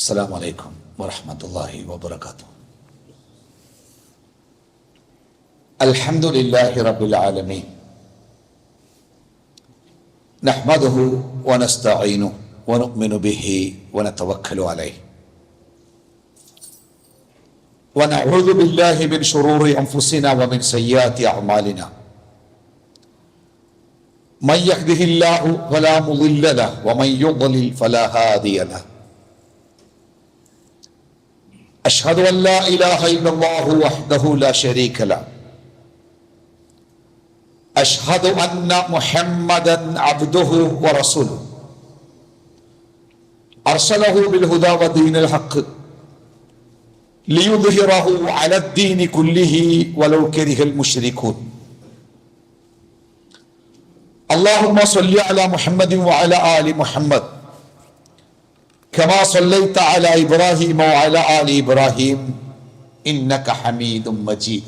السلام عليكم ورحمة الله وبركاته. الحمد لله رب العالمين. نحمده ونستعينه ونؤمن به ونتوكل عليه. ونعوذ بالله من شرور أنفسنا ومن سيئات أعمالنا. من يهده الله فلا مضل له ومن يضلل فلا هادي له. അഷ്ഹദു അല്ലാ ഇലാഹ ഇല്ലല്ലാഹു വഹ്ദഹു ലാ ശരീക ല. അഷ്ഹദു അന്ന മുഹമ്മദൻ അബ്ദുഹു വറസൂലു അർസലഹു ബിൽഹുദ വദീനിൽ ഹഖ്. ലിയുദ്ഹിറഹു അലദ്ദീനി കുല്ലിഹി വലൗ കരിഹൽ മുശ്രികൂൻ അല്ലാഹുമ്മ സ്വല്ലി അലാ മുഹമ്മദിൻ വഅലാ ആലി മുഹമ്മദ്. كما صليت على إبراهيم وعلى آل إبراهيم إنك حميد مجيد.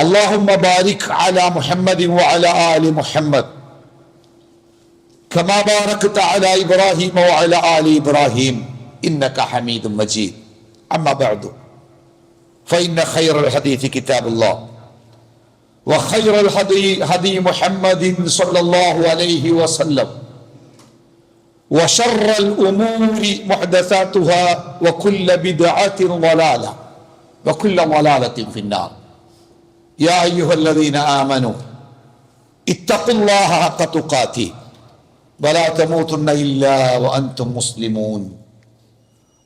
اللهم بارك على محمد وعلى آل محمد. كما باركت على إبراهيم وعلى آل إبراهيم إنك حميد مجيد. أما بعد فإن خير الحديث كتاب الله وخير الهدي هدي محمد صلى الله عليه وسلم. وشر الأمور محدثاتها وكل بدعة ضلالة وكل ضلالة في النار. يا أيها الذين آمنوا اتقوا الله حق تقاته ولا تموتن إلا وأنتم مسلمون.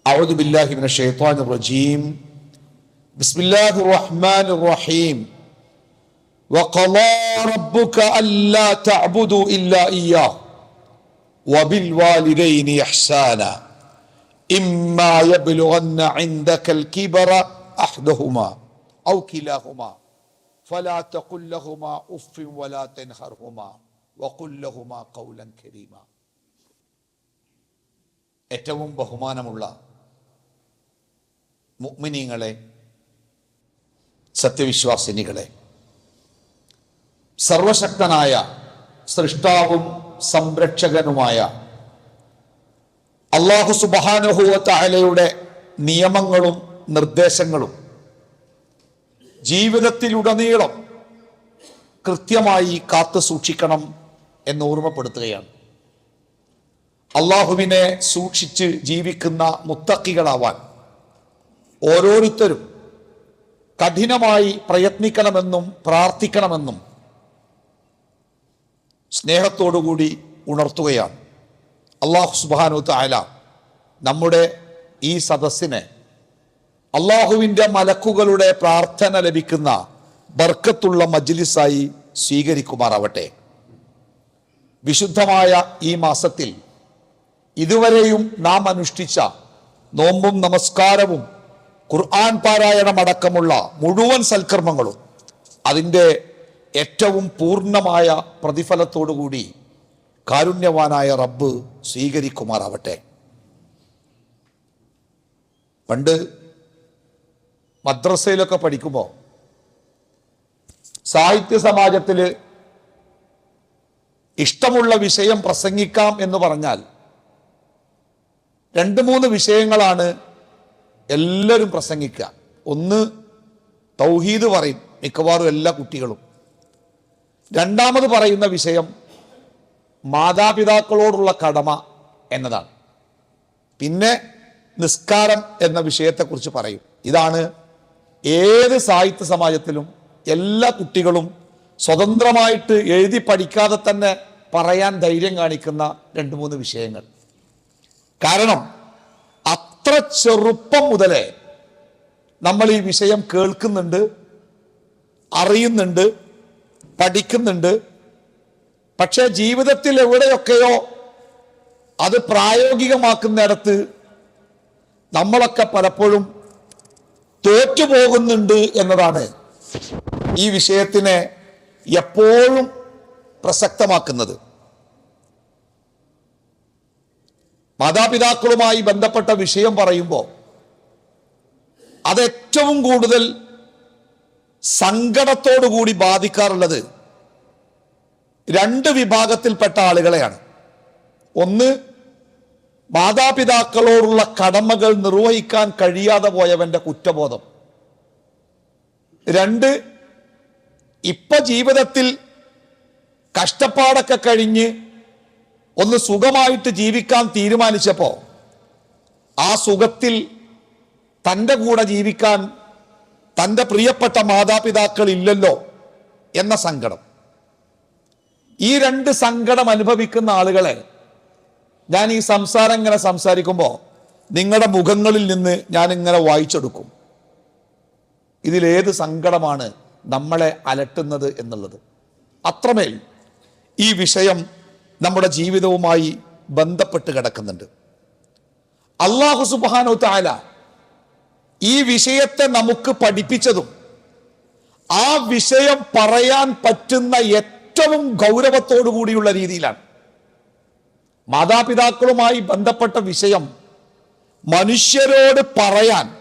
أعوذ بالله من الشيطان الرجيم. بسم الله الرحمن الرحيم. وقضى ربك ألا تعبدوا إلا إياه. وبالوالدين إحسانا إما يبلغن عندك الكبر أحدهما أو كلاهما فلا تقل لهما أف ولا تنهرهما وقل لهما قولا كريما ഏറ്റവും ബഹുമാനമുള്ള മുഗ്മിനീങ്ങളെ സത്യവിശ്വാസിനികളെ സർവശക്തനായ സൃഷ്ടാവും സംരക്ഷകനുമായ അള്ളാഹു സുബാനുഹൂവത്തായാലയുടെ നിയമങ്ങളും നിർദ്ദേശങ്ങളും ജീവിതത്തിലുടനീളം കൃത്യമായി കാത്തു സൂക്ഷിക്കണം എന്ന് ഓർമ്മപ്പെടുത്തുകയാണ്. അള്ളാഹുവിനെ സൂക്ഷിച്ച് ജീവിക്കുന്ന മുത്തക്കികളാവാൻ ഓരോരുത്തരും കഠിനമായി പ്രയത്നിക്കണമെന്നും പ്രാർത്ഥിക്കണമെന്നും സ്നേഹത്തോടുകൂടി ഉണർത്തുകയാണ്. അള്ളാഹു സുബാനു താല നമ്മുടെ ഈ സദസ്സിനെ അള്ളാഹുവിന്റെ മലക്കുകളുടെ പ്രാർത്ഥന ലഭിക്കുന്ന ബർക്കത്തുള്ള മജ്ലിസായി സ്വീകരിക്കുമാറാവട്ടെ. വിശുദ്ധമായ ഈ മാസത്തിൽ ഇതുവരെയും നാം അനുഷ്ഠിച്ച നോമ്പും നമസ്കാരവും ഖുർആൻ പാരായണമടക്കമുള്ള മുഴുവൻ സൽക്കർമ്മങ്ങളും അതിന്റെ ഏറ്റവും പൂർണമായ പ്രതിഫലത്തോടുകൂടി കാരുണ്യവാനായ റബ്ബ് സ്വീകരിക്കുമാറാവട്ടെ. പണ്ട് മദ്രസയിലൊക്കെ പഠിക്കുമ്പോൾ സാഹിത്യ സമാജത്തിൽ ഇഷ്ടമുള്ള വിഷയം പ്രസംഗിക്കാം എന്ന് പറഞ്ഞാൽ രണ്ട് മൂന്ന് വിഷയങ്ങളാണ് എല്ലാവരും പ്രസംഗിക്കുക. ഒന്ന് തൗഹീദ് പറയും മിക്കവാറും എല്ലാ കുട്ടികളും. രണ്ടാമത് പറയുന്ന വിഷയം മാതാപിതാക്കളോടുള്ള കടമ എന്നതാണ്. പിന്നെ നിസ്കാരം എന്ന വിഷയത്തെക്കുറിച്ച് പറയും. ഇതാണ് ഏത് സാഹിത്യ സമാജത്തിലും എല്ലാ കുട്ടികളും സ്വതന്ത്രമായിട്ട് എഴുതി പഠിക്കാതെ തന്നെ പറയാൻ ധൈര്യം കാണിക്കുന്ന രണ്ട് മൂന്ന് വിഷയങ്ങൾ. കാരണം അത്ര ചെറുപ്പം മുതലേ നമ്മൾ ഈ വിഷയം കേൾക്കുന്നുണ്ട് അറിയുന്നുണ്ട് പഠിക്കുന്നുണ്ട്. പക്ഷേ ജീവിതത്തിൽ എവിടെയൊക്കെയോ അത് പ്രായോഗികമാക്കുന്നിടത്ത് നമ്മളൊക്കെ പലപ്പോഴും തോറ്റുപോകുന്നുണ്ട് എന്നതാണ് ഈ വിഷയത്തിനെ എപ്പോഴും പ്രസക്തമാക്കുന്നത്. മാതാപിതാക്കളുമായി ബന്ധപ്പെട്ട വിഷയം പറയുമ്പോൾ അത് ഏറ്റവും കൂടുതൽ സങ്കടത്തോടു കൂടി ബാധിക്കാറുള്ളത് രണ്ട് വിഭാഗത്തിൽപ്പെട്ട ആളുകളെയാണ്. ഒന്ന് മാതാപിതാക്കളോടുള്ള കടമകൾ നിർവഹിക്കാൻ കഴിയാതെ പോയവന്റെ കുറ്റബോധം. രണ്ട് ഇപ്പൊ ജീവിതത്തിൽ കഷ്ടപ്പാടൊക്കെ കഴിഞ്ഞ് ഒന്ന് സുഖമായിട്ട് ജീവിക്കാൻ തീരുമാനിച്ചപ്പോ ആ സുഖത്തിൽ തന്റെ കൂടെ ജീവിക്കാൻ തന്റെ പ്രിയപ്പെട്ട മാതാപിതാക്കൾ ഇല്ലല്ലോ എന്ന സങ്കടം. ഈ രണ്ട് സങ്കടം അനുഭവിക്കുന്ന ആളുകളെ ഞാൻ ഈ സംസാരം ഇങ്ങനെ സംസാരിക്കുമ്പോൾ നിങ്ങളുടെ മുഖങ്ങളിൽ നിന്ന് ഞാൻ ഇങ്ങനെ വായിച്ചെടുക്കും ഇതിലേത് സങ്കടമാണ് നമ്മളെ അലട്ടുന്നത് എന്നുള്ളത്. അത്രമേൽ ഈ വിഷയം നമ്മുടെ ജീവിതവുമായി ബന്ധപ്പെട്ട് കിടക്കുന്നുണ്ട്. അള്ളാഹു സുബാനോ താല ഈ വിഷയത്തെ നമുക്ക് പഠിപ്പിച്ചതും ആ വിഷയം പറയാൻ പറ്റുന്ന ഏറ്റവും ഗൗരവത്തോടു കൂടിയുള്ള രീതിയിലാണ്. മാതാപിതാക്കളുമായി ബന്ധപ്പെട്ട വിഷയം മനുഷ്യരോട് പറയാൻ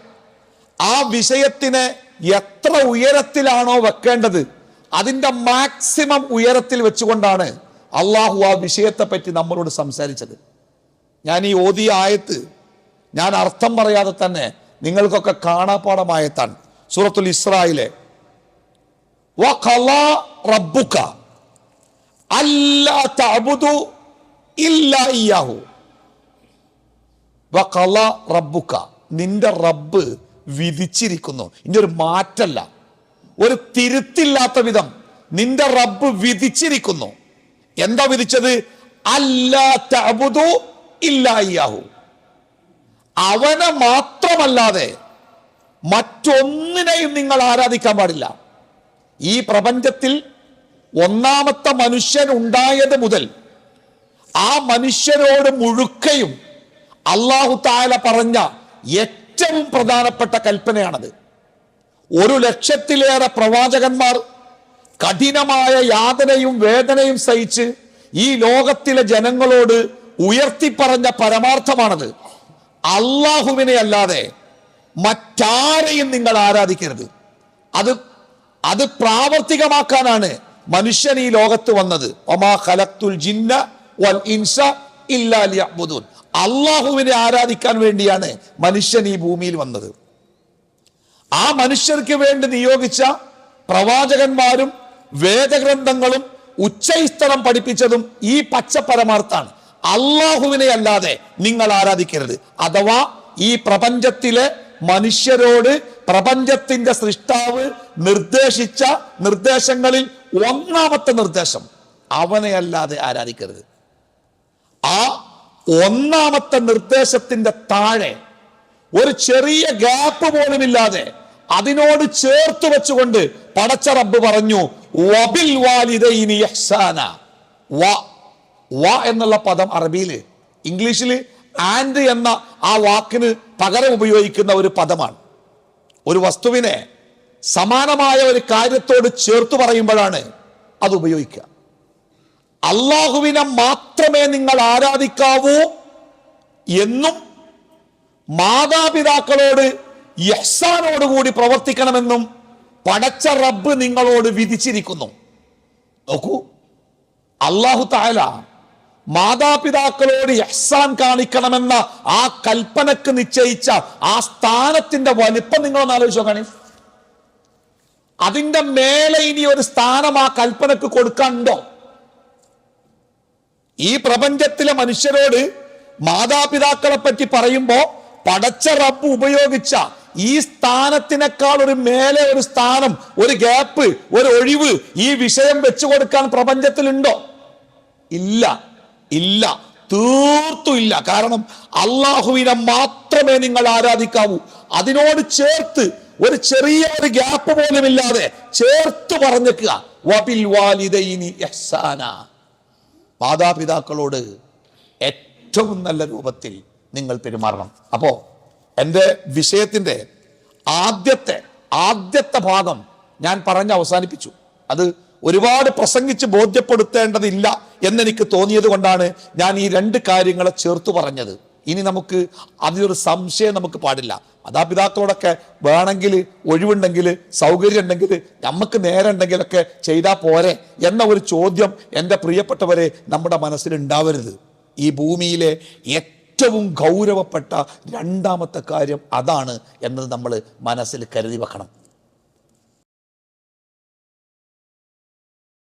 ആ വിഷയത്തിന് എത്ര ഉയരത്തിലാണോ വെക്കേണ്ടത് അതിന്റെ മാക്സിമം ഉയരത്തിൽ വെച്ചുകൊണ്ടാണ് അള്ളാഹു ആ വിഷയത്തെ പറ്റി നമ്മളോട് സംസാരിച്ചത്. ഞാൻ ഈ ഓതിയ ആയത്ത് ഞാൻ അർത്ഥം പറയാതെ തന്നെ നിങ്ങൾക്കൊക്കെ കാണാപ്പാടമായ താൻ സൂറത്തുൽ ഇസ്രായിലെ. റബ്ബുക്ക റബ്ബുക അല്ലാ തഅബുദു ഇല്ലാ ഇയ്യാഹു. വഖളാ റബ്ബുക നിന്റെ റബ്ബ് വിധിച്ചിരിക്കുന്നു. ഇനി ഒരു മാറ്റല്ല. ഒരു തിരുത്തില്ലാത്ത വിധം നിന്റെ റബ്ബ് വിധിച്ചിരിക്കുന്നു. എന്താ വിധിച്ചത്? അല്ലാ തഅബുദു ഇല്ലാ ഇയ്യാഹു. അവനെ മാത്രമല്ലാതെ മറ്റൊന്നിനെയും നിങ്ങൾ ആരാധിക്കാൻ പാടില്ല. ഈ പ്രപഞ്ചത്തിൽ ഒന്നാമത്തെ മനുഷ്യൻ ഉണ്ടായത് മുതൽ ആ മനുഷ്യരോട് മുഴുക്കയും അള്ളാഹു താല പറഞ്ഞ ഏറ്റവും പ്രധാനപ്പെട്ട കൽപ്പനയാണത്. ഒരു ലക്ഷത്തിലേറെ പ്രവാചകന്മാർ കഠിനമായ യാതനയും വേദനയും സഹിച്ച് ഈ ലോകത്തിലെ ജനങ്ങളോട് ഉയർത്തിപ്പറഞ്ഞ പരമാർത്ഥമാണത്. അള്ളാഹുവിനെ അല്ലാതെ മറ്റാരെയും നിങ്ങൾ ആരാധിക്കരുത്. അത് അത് പ്രാവർത്തികമാക്കാനാണ് മനുഷ്യൻ ഈ ലോകത്ത് വന്നത്. ജിന്ന വൽ ഇൻസ അള്ളാഹുവിനെ ആരാധിക്കാൻ വേണ്ടിയാണ് മനുഷ്യൻ ഈ ഭൂമിയിൽ വന്നത്. ആ മനുഷ്യർക്ക് വേണ്ടി നിയോഗിച്ച പ്രവാചകന്മാരും വേദഗ്രന്ഥങ്ങളും ഉച്ചൈസ്തരം പഠിപ്പിച്ചതും ഈ പച്ച പരമാർത്ഥാണ് അള്ളാഹുവിനെ അല്ലാതെ നിങ്ങൾ ആരാധിക്കരുത്. അഥവാ ഈ പ്രപഞ്ചത്തിലെ മനുഷ്യരോട് പ്രപഞ്ചത്തിന്റെ സൃഷ്ടാവ് നിർദ്ദേശിച്ച നിർദ്ദേശങ്ങളിൽ ഒന്നാമത്തെ നിർദ്ദേശം അവനെ അല്ലാതെ ആരാധിക്കരുത്. ആ ഒന്നാമത്തെ നിർദ്ദേശത്തിന്റെ താഴെ ഒരു ചെറിയ ഗ്യാപ്പ് പോലും ഇല്ലാതെ അതിനോട് ചേർത്ത് വെച്ചുകൊണ്ട് പടച്ച റബ്ബ് പറഞ്ഞു വബിൽ വാലിദൈനി ഇഹ്സാന വ വ എന്നുള്ള പദം അറബിയിൽ ഇംഗ്ലീഷിൽ ആൻഡ് എന്ന ആ വാക്കിന് പകരം ഉപയോഗിക്കുന്ന ഒരു പദമാണ്. ഒരു വസ്തുവിനെ സമാനമായ ഒരു കാര്യത്തോട് ചേർത്ത് പറയുമ്പോഴാണ് അത് ഉപയോഗിക്കുക. അള്ളാഹുവിനെ മാത്രമേ നിങ്ങൾ ആരാധിക്കാവൂ എന്നും മാതാപിതാക്കളോട് യഹ്സാനോടുകൂടി പ്രവർത്തിക്കണമെന്നും പടച്ച റബ്ബ് നിങ്ങളോട് വിധിച്ചിരിക്കുന്നു. നോക്കൂ. അള്ളാഹു താല മാതാപിതാക്കളോട് എഹ്സാൻ കാണിക്കണമെന്ന ആ കൽപ്പനക്ക് നിശ്ചയിച്ച ആ സ്ഥാനത്തിന്റെ വലിപ്പം നിങ്ങളൊന്ന് ആലോചിച്ചോ കാണി അതിന്റെ മേലെ ഇനി ഒരു സ്ഥാനം ആ കൽപ്പനക്ക് കൊടുക്കാനുണ്ടോ? ഈ പ്രപഞ്ചത്തിലെ മനുഷ്യരോട് മാതാപിതാക്കളെ പറ്റി പറയുമ്പോ പടച്ച റബ്ബ് ഉപയോഗിച്ച ഈ സ്ഥാനത്തിനേക്കാൾ ഒരു മേലെ ഒരു സ്ഥാനം ഒരു ഗ്യാപ്പ് ഒരു ഒഴിവ് ഈ വിഷയം വെച്ചു കൊടുക്കാൻ പ്രപഞ്ചത്തിലുണ്ടോ? ഇല്ല. ഇല്ല. തീർത്തും ഇല്ല. കാരണം അള്ളാഹുവിനെ മാത്രമേ നിങ്ങൾ ആരാധിക്കാവൂ. അതിനോട് ചേർത്ത് ഒരു ചെറിയ ഒരു ഗ്യാപ്പ് പോലും ഇല്ലാതെ ചേർത്ത് പറഞ്ഞേക്കുക. വബിൽ വാലിദൈനി ഇഹ്സാന മാതാപിതാക്കളോട് ഏറ്റവും നല്ല രൂപത്തിൽ നിങ്ങൾ പെരുമാറണം. അപ്പോൾ എന്റെ വിഷയത്തിന്റെ ആദ്യത്തെ ആദ്യത്തെ ഭാഗം ഞാൻ പറഞ്ഞ് അവസാനിപ്പിച്ചു. അത് ഒരുപാട് പ്രസംഗിച്ച് ബോധ്യപ്പെടുത്തേണ്ടതില്ല. എന്നെനിക്ക് തോന്നിയത് കൊണ്ടാണ് ഞാൻ ഈ രണ്ട് കാര്യങ്ങളെ ചേർത്ത് പറഞ്ഞത്. ഇനി നമുക്ക് അതിലൊരു സംശയം നമുക്ക് പാടില്ല. മാതാപിതാക്കളോടൊക്കെ വേണമെങ്കിൽ ഒഴിവുണ്ടെങ്കിൽ സൗകര്യം ഉണ്ടെങ്കിൽ നമുക്ക് നേരം ഉണ്ടെങ്കിലൊക്കെ ചെയ്താൽ പോരെ എന്ന ഒരു ചോദ്യം എന്റെ പ്രിയപ്പെട്ടവരെ നമ്മുടെ മനസ്സിൽ ഉണ്ടാവരുത്. ഈ ഭൂമിയിലെ ഏറ്റവും ഗൗരവപ്പെട്ട രണ്ടാമത്തെ കാര്യം അതാണ് എന്നത് നമ്മൾ മനസ്സിൽ കരുതി വെക്കണം.